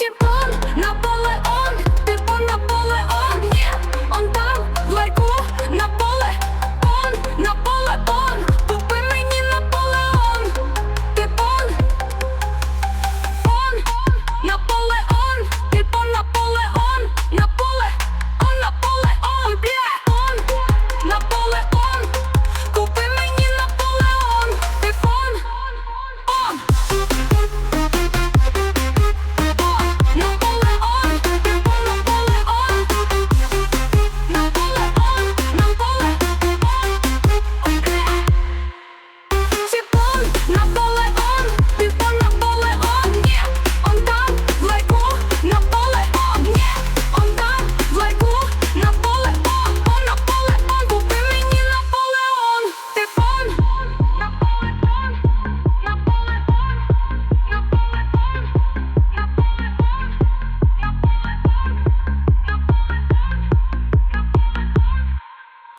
Бачі пол на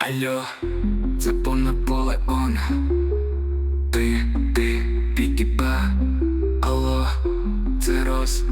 Алло, це повне поле, он Ти, ти, пікіпа, алло, це роз.